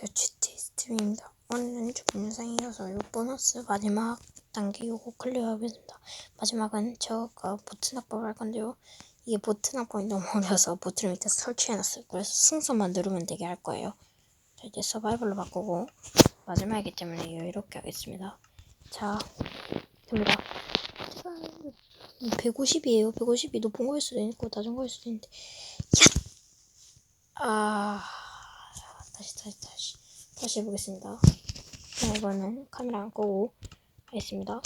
안녕하세요 GT 스트림입니다. 오늘은 조금 영상이어서 요 보너스 마지막 단계 요거 클리어하겠습니다. 마지막은 저가 보트 납법을 할 건데요. 이게 보트 납법이 너무 어려서 보트를 밑에 설치해놨어요. 그래서 순서만 누르면 되게 할 거예요. 자 이제 서바이벌로 바꾸고 마지막이기 때문에 이렇게 하겠습니다. 자 됩니다. 150이에요. 150이 높은 거일 수도 있고 낮은 거일 수도 있는데 야! 아 다시 다시 다시 다시 해보겠습니다. 자, 이거는 카메라 안 끄고 하겠습니다.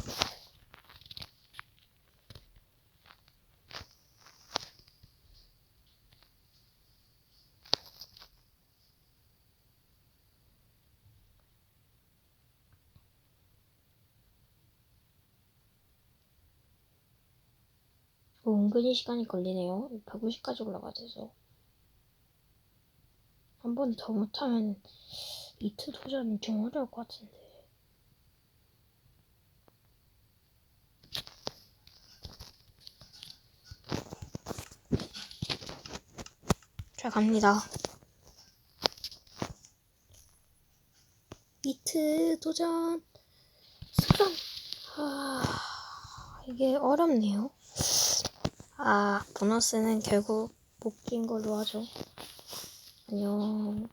어, 은근히 시간이 걸리네요. 150까지 올라가야 돼서. 한 번 더 못하면 이트 도전은 좀 어려울 것 같은데. 자, 갑니다. 이트 도전 수강. 아, 이게 어렵네요. 아, 보너스는 결국 못 낀 걸로 하죠. 안녕.